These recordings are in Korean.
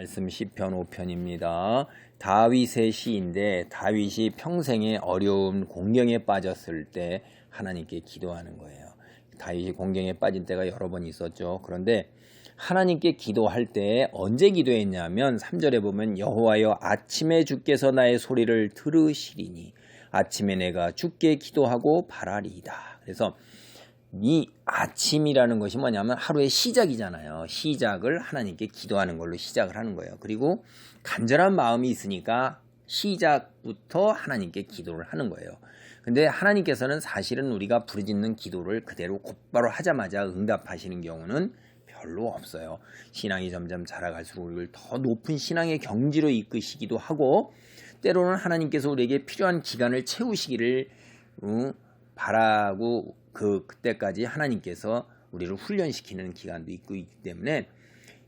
말씀 시편 5편입니다. 다윗의 시인데 다윗이 평생에 어려운 공경에 빠졌을 때 하나님께 기도하는 거예요. 다윗이 공경에 빠진 때가 여러 번 있었죠. 그런데 하나님께 기도할 때 언제 기도했냐면 3절에 보면 여호와여 아침에 주께서 나의 소리를 들으시리니 아침에 내가 주께 기도하고 바라리이다. 그래서 이 아침이라는 것이 뭐냐면 하루의 시작이잖아요. 시작을 하나님께 기도하는 걸로 시작을 하는 거예요. 그리고 간절한 마음이 있으니까 시작부터 하나님께 기도를 하는 거예요. 근데 하나님께서는 사실은 우리가 부르짖는 기도를 그대로 곧바로 하자마자 응답하시는 경우는 별로 없어요. 신앙이 점점 자라갈수록 우리를 더 높은 신앙의 경지로 이끄시기도 하고 때로는 하나님께서 우리에게 필요한 기간을 채우시기를 음, 바라고 그 그때까지 하나님께서 우리를 훈련시키는 기간도 있고 있기 때문에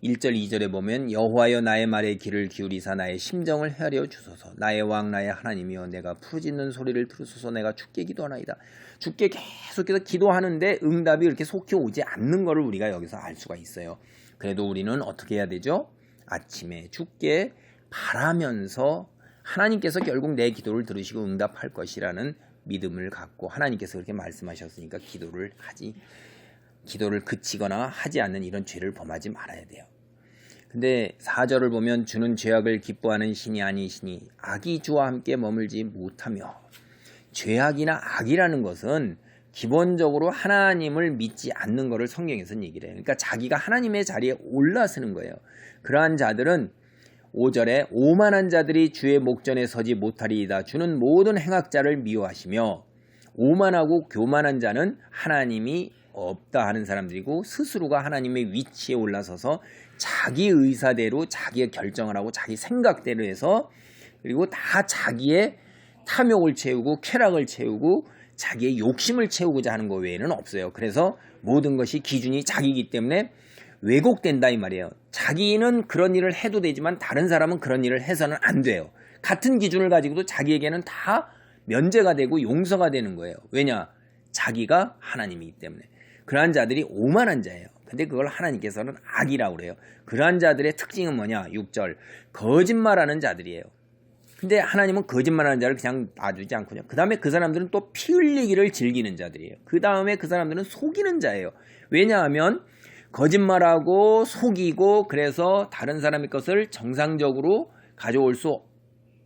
1절 2절에 보면 여호와여 나의 말에 귀를 기울이사 나의 심정을 헤아려 주소서. 나의 왕 나의 하나님이여 내가 부르짖는 소리를 들으소서. 내가 주께 기도하나이다. 주께 계속해서 기도하는데 응답이 이렇게 속히 오지 않는 것을 우리가 여기서 알 수가 있어요. 그래도 우리는 어떻게 해야 되죠? 아침에 주께 바라면서 하나님께서 결국 내 기도를 들으시고 응답할 것이라는 믿음을 갖고 하나님께서 그렇게 말씀하셨으니까 기도를 하지 기도를 그치거나 하지 않는 이런 죄를 범하지 말아야 돼요. 근데 4절을 보면 주는 죄악을 기뻐하는 신이 아니시니 악이 주와 함께 머물지 못하며 죄악이나 악이라는 것은 기본적으로 하나님을 믿지 않는 것을 성경에서는 얘기를 해요. 그러니까 자기가 하나님의 자리에 올라서는 거예요. 그러한 자들은 5절에 오만한 자들이 주의 목전에 서지 못하리이다. 주는 모든 행악자를 미워하시며 오만하고 교만한 자는 하나님이 없다 하는 사람들이고 스스로가 하나님의 위치에 올라서서 자기 의사대로 자기의 결정을 하고 자기 생각대로 해서 그리고 다 자기의 탐욕을 채우고 쾌락을 채우고 자기의 욕심을 채우고자 하는 것 외에는 없어요. 그래서 모든 것이 기준이 자기이기 때문에 왜곡된다 이 말이에요. 자기는 그런 일을 해도 되지만 다른 사람은 그런 일을 해서는 안 돼요. 같은 기준을 가지고도 자기에게는 다 면제가 되고 용서가 되는 거예요. 왜냐? 자기가 하나님이기 때문에. 그러한 자들이 오만한 자예요. 근데 그걸 하나님께서는 악이라고 그래요. 그러한 자들의 특징은 뭐냐? 6절. 거짓말하는 자들이에요. 근데 하나님은 거짓말하는 자를 그냥 놔두지 않군요. 그 다음에 그 사람들은 또 피 흘리기를 즐기는 자들이에요. 그 다음에 그 사람들은 속이는 자예요. 왜냐하면 거짓말하고 속이고 그래서 다른 사람의 것을 정상적으로 가져올 수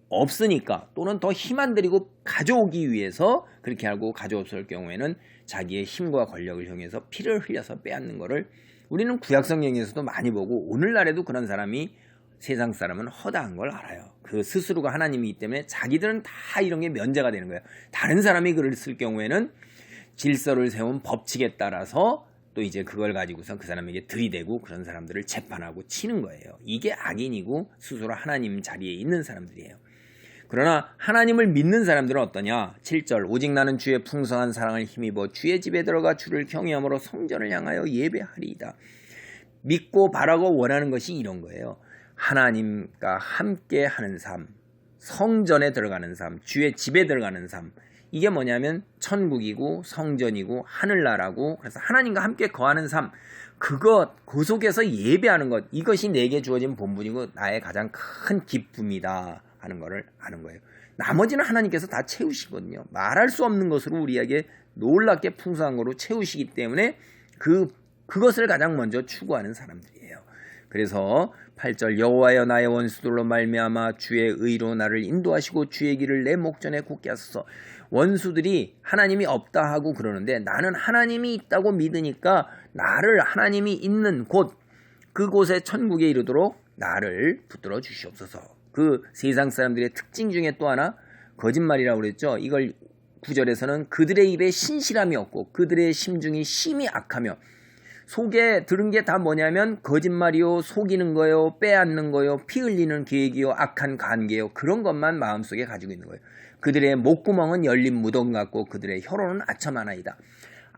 없으니까 또는 더 힘 안 들이고 가져오기 위해서 그렇게 하고 가져왔을 경우에는 자기의 힘과 권력을 이용해서 피를 흘려서 빼앗는 것을 우리는 구약성경에서도 많이 보고 오늘날에도 그런 사람이 세상 사람은 허다한 걸 알아요. 그 스스로가 하나님이기 때문에 자기들은 다 이런 게 면제가 되는 거예요. 다른 사람이 글을 쓸 경우에는 질서를 세운 법칙에 따라서 또 이제 그걸 가지고서 그 사람에게 들이대고 그런 사람들을 재판하고 치는 거예요. 이게 악인이고 스스로 하나님 자리에 있는 사람들이에요. 그러나 하나님을 믿는 사람들은 어떠냐? 7절 오직 나는 주의 풍성한 사랑을 힘입어 주의 집에 들어가 주를 경외함으로 성전을 향하여 예배하리이다. 믿고 바라고 원하는 것이 이런 거예요. 하나님과 함께 하는 삶, 성전에 들어가는 삶, 주의 집에 들어가는 삶. 이게 뭐냐면 천국이고 성전이고 하늘나라고 그래서 하나님과 함께 거하는 삶. 그것 그 속에서 예배하는 것 이것이 내게 주어진 본분이고 나의 가장 큰 기쁨이다 하는 것을 아는 거예요. 나머지는 하나님께서 다 채우시거든요. 말할 수 없는 것으로 우리에게 놀랍게 풍성한 거로 채우시기 때문에 그 그것을 가장 먼저 추구하는 사람들이에요. 그래서 8절 여호와여 나의 원수들로 말미암아 주의 의로 나를 인도하시고 주의 길을 내 목전에 굳게 하소서. 원수들이 하나님이 없다 하고 그러는데 나는 하나님이 있다고 믿으니까 나를 하나님이 있는 곳 그곳에 천국에 이르도록 나를 붙들어 주시옵소서. 그 세상 사람들의 특징 중에 또 하나 거짓말이라고 그랬죠. 이걸 구절에서는 그들의 입에 신실함이 없고 그들의 심중이 심히 악하며 속에 들은 게 다 뭐냐면 거짓말이요, 속이는 거요, 빼앗는 거요, 피 흘리는 계획이요, 악한 관계요, 그런 것만 마음속에 가지고 있는 거예요. 그들의 목구멍은 열린 무덤 같고 그들의 혀로는 아첨 하나이다.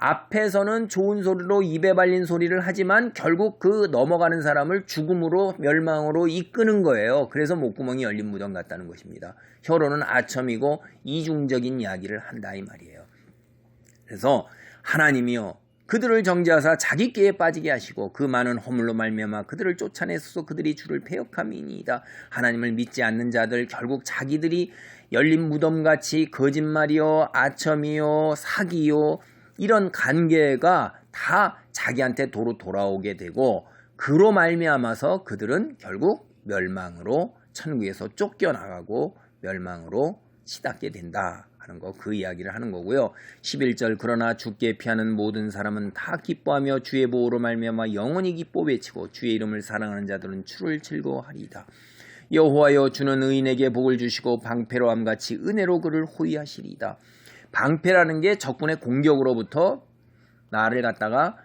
앞에서는 좋은 소리로 입에 발린 소리를 하지만 결국 그 넘어가는 사람을 죽음으로 멸망으로 이끄는 거예요. 그래서 목구멍이 열린 무덤 같다는 것입니다. 혀로는 아첨이고 이중적인 이야기를 한다 이 말이에요. 그래서 하나님이요 그들을 정죄하사 자기 꾀에 빠지게 하시고 그 많은 허물로 말미암아 그들을 쫓아내소서 그들이 주를 배역함이니이다. 하나님을 믿지 않는 자들 결국 자기들이 열린 무덤같이 거짓말이요 아첨이요 사기요 이런 관계가 다 자기한테 도로 돌아오게 되고 그로 말미암아서 그들은 결국 멸망으로 천국에서 쫓겨나가고 멸망으로 치닫게 된다 하는 거 그 이야기를 하는 거고요. 11절 그러나 죽게 피하는 모든 사람은 다 기뻐하며 주의 보호로 말미암아 영원히 기뻐 외치고 주의 이름을 사랑하는 자들은 주를 즐거워하리이다. 여호와여 주는 의인에게 복을 주시고 방패로함 같이 은혜로 그를 호위하시리이다. 방패라는 게 적군의 공격으로부터 나를 갖다가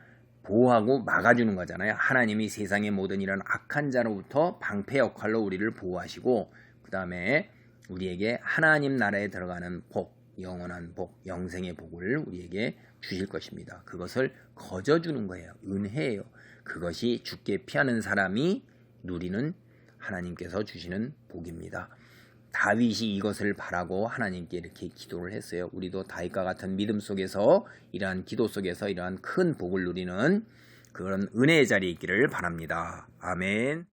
보호하고 막아주는 거잖아요. 하나님이 세상의 모든 이런 악한 자로부터 방패 역할로 우리를 보호하시고 그 다음에 우리에게 하나님 나라에 들어가는 복, 영원한 복, 영생의 복을 우리에게 주실 것입니다. 그것을 거저 주는 거예요. 은혜예요. 그것이 죽게 피하는 사람이 누리는 하나님께서 주시는 복입니다. 다윗이 이것을 바라고 하나님께 이렇게 기도를 했어요. 우리도 다윗과 같은 믿음 속에서 이러한 기도 속에서 이러한 큰 복을 누리는 그런 은혜의 자리에 있기를 바랍니다. 아멘.